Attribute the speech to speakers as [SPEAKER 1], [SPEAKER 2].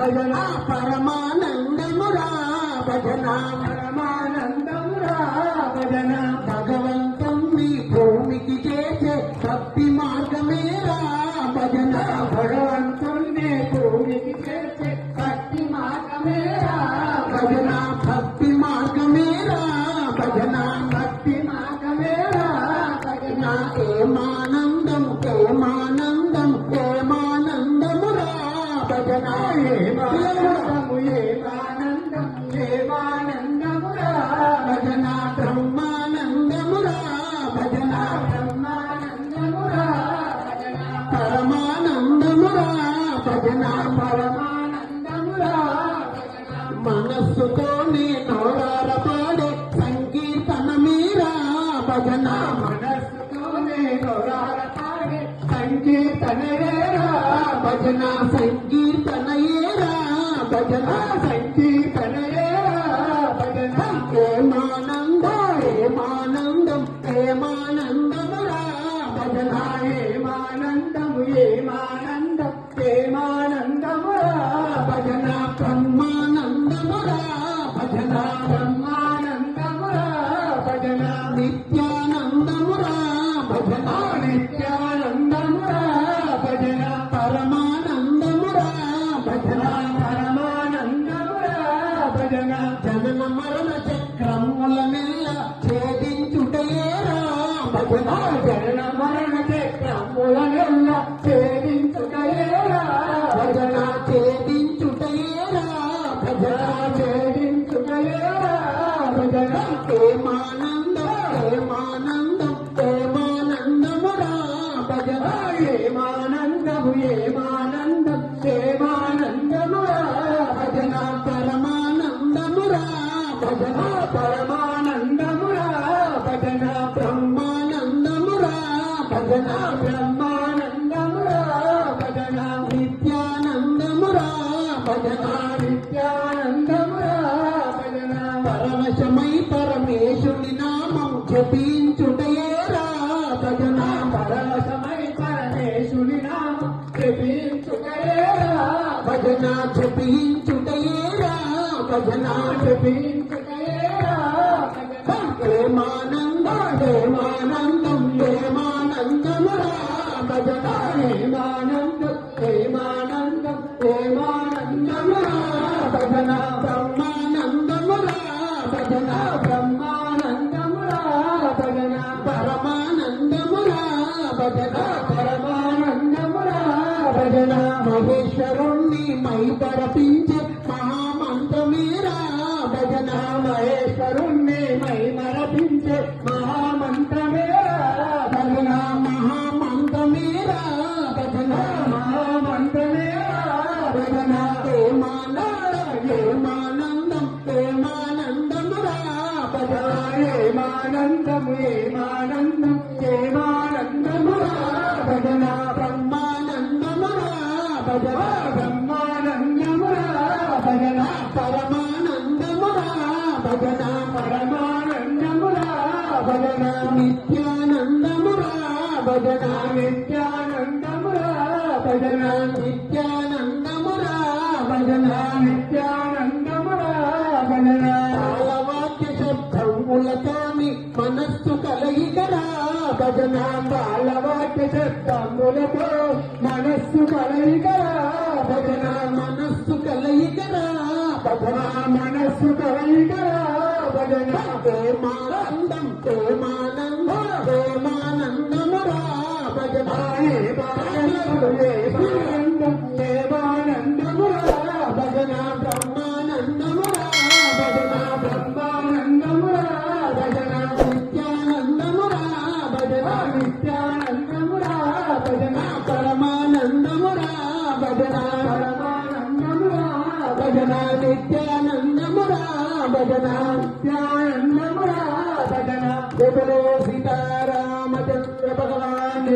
[SPEAKER 1] భజన
[SPEAKER 2] పరమానందమురా భజన
[SPEAKER 1] పరమానందమురా భజన
[SPEAKER 2] భగవంతం మీ భూమికి చేసే భక్తి మార్గమేరా భజన
[SPEAKER 1] భగవంతుణ్ణి భూమికి చేసే భక్తి మార్గమేరా
[SPEAKER 2] భజన భజన పరమానందమురా భజన నోరార పాడే సంకీర్తన మీరా భజన.
[SPEAKER 1] మనస్సుతోనే నొరాల పాడే సంకీర్తనయేరా
[SPEAKER 2] భజన సంకీర్తన భజన
[SPEAKER 1] సంకీర్తనయేరా భజన.
[SPEAKER 2] ఏమానంద భజన జనన మరణ
[SPEAKER 1] చక్రములనెల్ల ఛేదించుటయేరా
[SPEAKER 2] భజన ఛేదించుటయేరా భజన
[SPEAKER 1] ఛేదించుటయేరా భజన
[SPEAKER 2] ఏమానందం ఏమానందం ఏమానందమురా భజన
[SPEAKER 1] ఏమానందము ఏమానందం ఏమానందమురా
[SPEAKER 2] భజన పరమానందమురా. భజన పరమా నామం జపించుటయేరా భజన
[SPEAKER 1] పరవశమై పరమేశుని నామం. జపించుటయేరా
[SPEAKER 2] భజన జపించుటయేరా భజన
[SPEAKER 1] జపించుటయేరా భజన
[SPEAKER 2] ఏమానందం ఏమానందం ఏమానందమురా
[SPEAKER 1] శరణ
[SPEAKER 2] మహేశ్వరుణ్ణి మై పరపించే మహామంత్రమేరా భజన
[SPEAKER 1] మహేశ్వరుణ్ణి.
[SPEAKER 2] పరమానందమురా భజన
[SPEAKER 1] పరమానందమురా భజన
[SPEAKER 2] నిత్యానందమురా భజన
[SPEAKER 1] నిత్యానందమురా భజన
[SPEAKER 2] నిత్యానందమురా భజన
[SPEAKER 1] నిత్యానందమురా భజన
[SPEAKER 2] కాలవాక్య శబ్దములతోని మనస్సు కలయికరా భజన
[SPEAKER 1] బాలవాక్య శబ్దములతో మనస్సు కలయికరా
[SPEAKER 2] మనస్సు భజన ఏమానందం ఏమానందం ఏమానందమురా భజన
[SPEAKER 1] ఏమానందం ఏమానందం
[SPEAKER 2] భజన బ్రహ్మానందమురా భజన
[SPEAKER 1] ధ్యాన్నమరా భజన జపలో
[SPEAKER 2] సీతారామచంద్ర భగవాన్